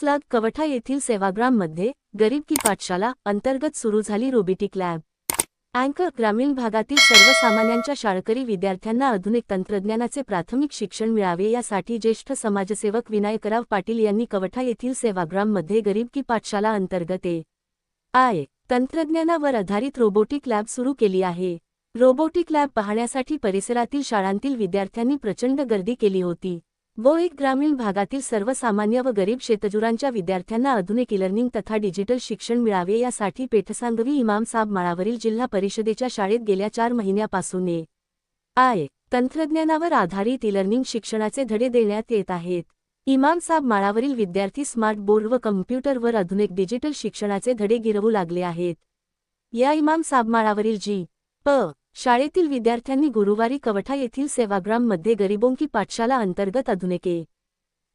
Slug Kavtha येथील सेवाग्राममध्ये गरीब की पाठशाला अंतर्गत सुरू झाली रोबोटिक लॅब. अँकर ग्रामीण भागातील सर्वसामान्यांच्या शाळकरी विद्यार्थ्यांना आधुनिक तंत्रज्ञानाचे प्राथमिक शिक्षण मिळावे यासाठी ज्येष्ठ समाजसेवक विनायकराव पाटील यांनी कवठा येथील सेवाग्राममध्ये गरीब की पाठशाला अंतर्गत ए. आय. तंत्रज्ञानावर आधारित रोबोटिक लॅब सुरू केली आहे. रोबोटिक लॅब पाहण्यासाठी परिसरातील शाळांतील विद्यार्थ्यांनी प्रचंड गर्दी केली होती. व एक ग्रामीण भागातील सर्वसामान्य व गरीब शेतजुरांच्या विद्यार्थ्यांना आधुनिक लर्निंग तथा डिजिटल शिक्षण मिळावे यासाठी पेठसांगवी इमाम साब माळावरील जिल्हा परिषदेच्या शाळेत गेल्या चार महिन्यापासून ए आय तंत्रज्ञानावर आधारित लर्निंग शिक्षणाचे धडे देण्यात येत आहेत. इमाम साब माळावरील विद्यार्थी स्मार्ट बोर्ड व कम्प्युटरवर आधुनिक डिजिटल शिक्षणाचे धडे गिरवू लागले आहेत. या इमाम साब माळावरील जी प शाळेतील विद्यार्थ्यांनी गुरुवारी कवठा येथील सेवाग्राममध्ये गरिबोंकी पाठशाला अंतर्गत आधुनिक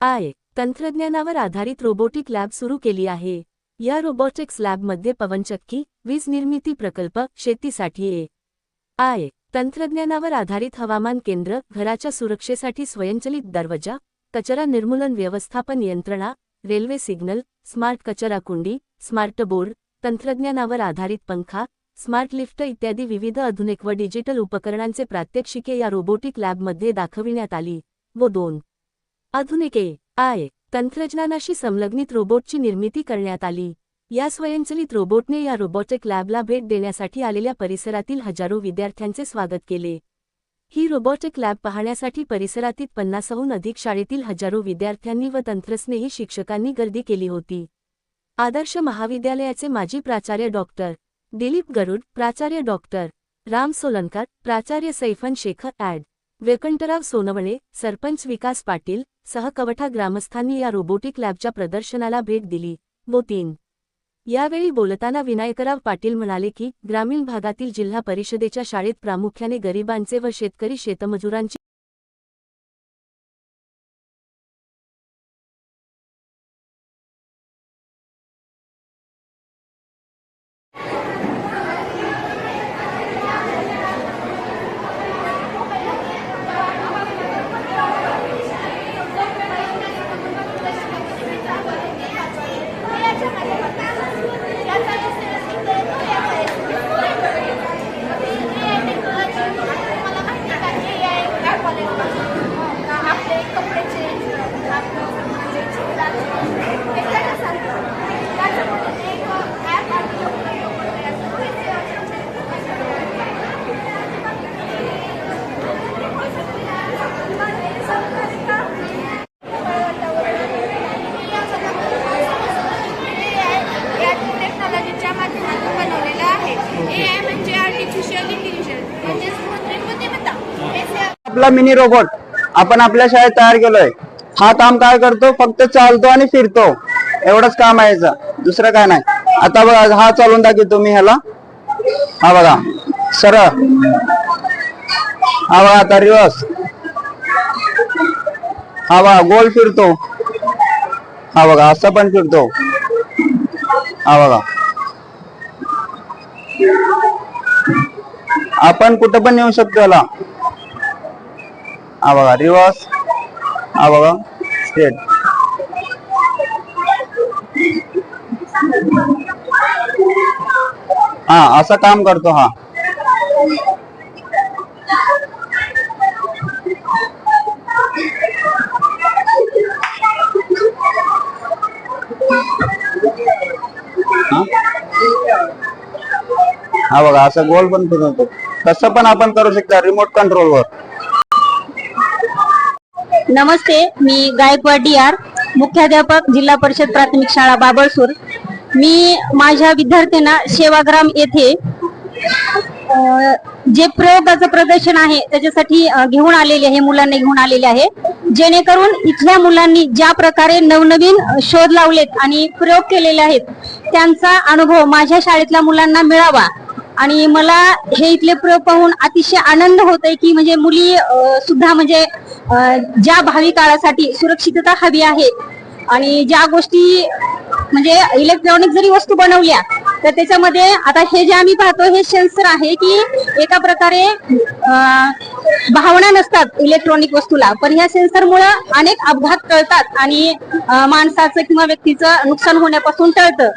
आय तंत्रज्ञानावर आधारित रोबोटिक लॅब सुरू केली आहे. या रोबोटिक्स लॅबमध्ये पवनचक्की वीज निर्मिती प्रकल्प शेतीसाठी ए आय तंत्रज्ञानावर आधारित हवामान केंद्र घराच्या सुरक्षेसाठी स्वयंचलित दरवाजा कचरा निर्मूलन व्यवस्थापन यंत्रणा रेल्वे सिग्नल स्मार्ट कचरा कुंडी स्मार्ट बोर्ड तंत्रज्ञानावर आधारित पंखा स्मार्ट लिफ्ट इत्यादी विविध आधुनिक व डिजिटल उपकरणांचे प्रात्यक्षिके या रोबोटिक लॅबमध्ये दाखविण्यात आली व दोन. आधुनिक ए आय तंत्रज्ञानाशी संलग्नित रोबोटची निर्मिती करण्यात आली. या स्वयंचलित रोबोटने या रोबोटिक लॅबला भेट देण्यासाठी आलेल्या परिसरातील हजारो विद्यार्थ्यांचे स्वागत केले. ही रोबोटिक लॅब पाहण्यासाठी परिसरातील पन्नासहून अधिक शाळेतील हजारो विद्यार्थ्यांनी व तंत्रस्नेही शिक्षकांनी गर्दी केली होती. आदर्श महाविद्यालयाचे माजी प्राचार्य डॉक्टर दिलीप गरुड प्राचार्य डॉक्टर राम सोलनकर प्राचार्य सैफन शेखर ॲड. वेकंठराव सोनवणे सरपंच विकास पाटील सहकवठा ग्रामस्थांनी या रोबोटिक लॅबच्या प्रदर्शनाला भेट दिली. व तीन. यावेळी बोलताना विनायकराव पाटील म्हणाले की ग्रामीण भागातील जिल्हा परिषदेच्या शाळेत प्रामुख्याने गरिबांचे व शेतकरी शेतमजुरांची आपले कपड्याचे त्याच्यामध्ये एक ॲप टेक्नॉलॉजीच्या माध्यमातून बनवलेलं आहे ए आय म्हणजे आर्टिफिशियल इंटेलिजन्स म्हणजेच कृत्रिम बुद्धिमत्ता हे से- आपला मिनी रोबोट आपण आपल्या शाळेत तयार केलोय. हा काम काय करतो? फक्त चालतो आणि फिरतो. एवढंच काम आहे दुसरं काय नाही. आता बघा हा चालून दाखवतो मी ह्याला. हा बघा. सरळ. हा बघा आता रिवर्स हा बघा गोल फिरतो. हा बघा असं पण फिरतो. हा बघा. आपण कुठं पण येऊ शकतो याला. हा बघा रिवर्स हा बघा स्टेट हा असं काम करतो हा. हा? हा बघा असं गोल पण फिरवतो. तसं पण आपण करू शकता रिमोट कंट्रोलवर नमस्ते मी गायकवाड डी आर मुख्याध्यापक जिल्हा परिषद प्राथमिक शाळा बाबळसूर. मी माझ्या विद्यार्थ्यांना सेवाग्राम येथे अ, जे प्रयोगाचं प्रदर्शन आहे त्याच्यासाठी अ, घेऊन आलेले आहे मुलांना घेऊन आलेले आहे. जेणेकरून इथल्या मुलांनी ज्या प्रकारे नवनवीन अ, शोध लावलेत आणि प्रयोग केलेले आहेत त्यांचा अनुभव माझ्या शाळेतल्या मुलांना मिळावा. आणि मला हे इथले प्रयोग पाहून अतिशय आनंद होतोय की म्हणजे मुली सुद्धा म्हणजे ज्या भावी काळासाठी सुरक्षितता हवी आहे आणि ज्या गोष्टी म्हणजे इलेक्ट्रॉनिक जरी वस्तू बनवल्या तर त्याच्यामध्ये आता हे जे आम्ही पाहतो हे सेन्सर आहे की एका प्रकारे भावना नसतात इलेक्ट्रॉनिक वस्तूला. पण या सेन्सरमुळे अनेक अपघात टळतात आणि माणसाचं किंवा व्यक्तीचं नुकसान होण्यापासून टळतं.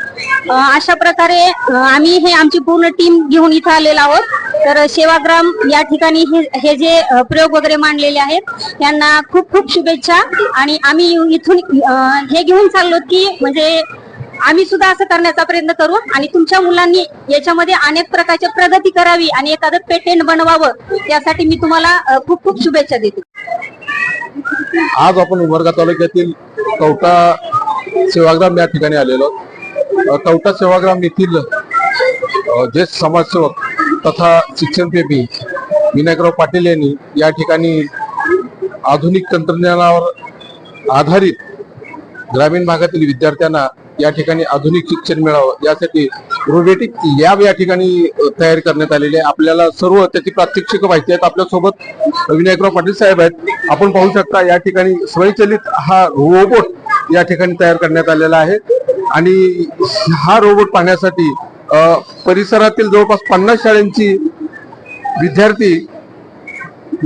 अशा प्रकारे आम्ही हे आमची पूर्ण टीम घेऊन इथं आलेलो आहोत. तर सेवाग्राम या ठिकाणी हे हे जे प्रयोग वगैरे मांडलेले आहेत त्यांना खूप खूप शुभेच्छा. आणि आम्ही इथून हे घेऊन चाललो की म्हणजे आम्ही सुद्धा असं करण्याचा प्रयत्न करू आणि तुमच्या मुलांनी याच्यामध्ये अनेक प्रकारची प्रगती करावी आणि एखादं पेटेंट बनवावं यासाठी मी तुम्हाला खूप खूप शुभेच्छा देते. आज आपण उमरगा तालुक्यातील कवटा सेवाग्राम या ठिकाणी आलेलो. कवटा सेवाग्राम येथील ज्येष्ठ समाजसेवक तथा शिक्षणप्रेमी विनायकराव पाटील यांनी या ठिकाणी आधुनिक तंत्रज्ञानावर आधारित ग्रामीण भागातील विद्यार्थ्यांना या ठिकाणी आधुनिक शिक्षण मिळावं यासाठी रोबोटिक लॅब या ठिकाणी तयार करण्यात आलेली आहे. आपल्याला सर्व त्याची प्रात्यक्षिक माहिती आहेत. आपल्यासोबत विनायकराव पाटील साहेब आहेत. आपण पाहू शकता या ठिकाणी स्वयंचलित हा रोबोट या ठिकाणी तयार करण्यात आलेला आहे. आणि हा रोबोट पाहण्यासाठी परिसरातील जवळपास पन्नास शाळांची विद्यार्थी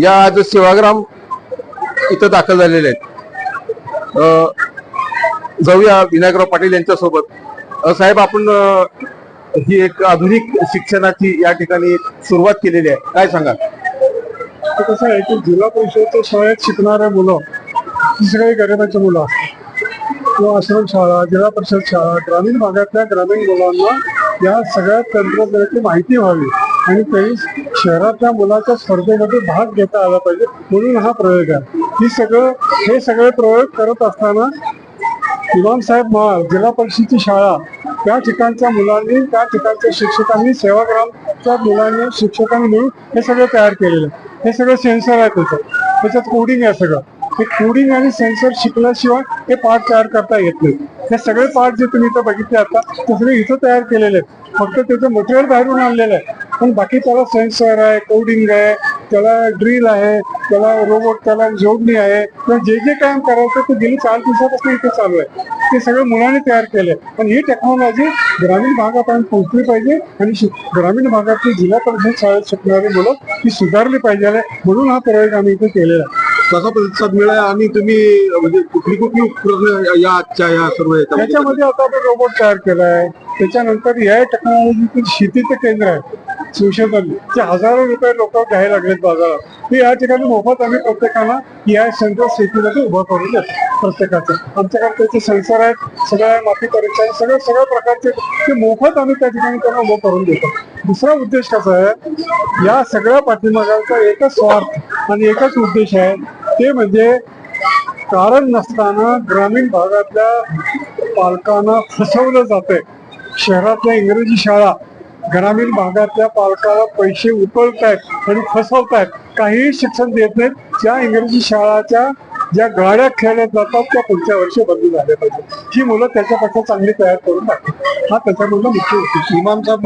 या आज सेवाग्राम इथं दाखल झालेले आहेत. जाऊया विनायकराव पाटील यांच्यासोबत. साहेब आपण ही एक आधुनिक शिक्षणाची या ठिकाणी सुरुवात केलेली आहे. काय सांगाल? कसं आहे की जिल्हा परिषद शाळेत शिकणाऱ्या मुलं ही सगळी गरिबाची मुलं असतात. किंवा आश्रम शाळा जिल्हा परिषद शाळा ग्रामीण भागातल्या ग्रामीण मुलांना या सगळ्या तंत्रज्ञानाची माहिती व्हावी आणि काही शहरातल्या मुलाच्या स्पर्धेमध्ये भाग घेता आला पाहिजे म्हणून हा प्रयोग आहे. ही सगळं हे सगळे प्रयोग करत असताना इमामसाहेब महाल जिल्हा परिषदेची शाळा त्या ठिकाणच्या मुलांनी त्या ठिकाणच्या शिक्षकांनी सेवाग्रामच्या मुलांनी शिक्षकांनी मिळून हे सगळं तयार केलेलं आहे. हे सगळं सेन्सर आहे त्याचं. त्याच्यात कोडिंग आहे सगळं. हे कोडिंग आणि सेन्सर शिकल्याशिवाय हे पार्ट तयार करता येत नाही. हे सगळे पार्ट जे तुम्ही इथं बघितले आता ते सगळे इथं तयार केलेले आहेत. फक्त त्याचं मटेरियल बाहेरून आणलेलं आहे. पण बाकी त्याला सेन्सर आहे कोडिंग आहे त्याला ड्रिल आहे त्याला रोबोट त्याला जोडणी आहे. किंवा जे जे काम करायचं ते गेली चार दिवसापासून इथे चालू आहे. ते सगळं मुलांनी तयार केलंय. पण ही टेक्नॉलॉजी ग्रामीण भागापर्यंत पोहोचली पाहिजे आणि ग्रामीण भागातली जिल्हा परिषद शाळेत शिकणारी मुलं ती सुधारली पाहिजे म्हणून हा प्रयोग आम्ही इथे केलेला आहे. कसा प्रतिसाद मिळाला आणि तुम्ही म्हणजे कुठली कुठली उपकरणं या आजच्या या सर्व याच्यामध्ये त्याच्यामध्ये आता आपण रोबोट तयार केलाय. त्याच्यानंतर या टेक्नॉलॉजीतील शेतीचं केंद्र आहे. संशोधन ते हजारो रुपये लोक घ्यायला लागलेत बाजारात ते या ठिकाणी मोफत आम्ही प्रत्येकाला या सेंटर शेतीमध्ये उभं करून देतो प्रत्येकाचं. आमच्याकडे त्याचे सेन्सर आहेत सगळ्या माती परीक्षा आहे, सगळ्या सगळ्या प्रकारचे ते मोफत आम्ही त्या ठिकाणी त्यांना उभं करून देतो. दुसरा उद्देश कसा आहे या सगळ्या पाठिंबाचा एकच स्वार्थ आणि एकच उद्देश आहे ते म्हणजे कारण नसताना ग्रामीण भागातल्या पालकांना फसवलं जातंय. शहरातल्या इंग्रजी शाळा ग्रामीण भागातल्या पालकाला पैसे उकळतायत आणि फसवतायत. काहीही शिक्षण देत नाहीत. ज्या इंग्रजी शाळाच्या ज्या गाड्या खेळल्या जातात त्या पुढच्या वर्षी बंद झाल्या पाहिजे ही मुलं त्याच्यापेक्षा चांगली तयार करून टाकतात. हा त्याच्यामधला मुख्य उद्देश आहे. इमाम साहेब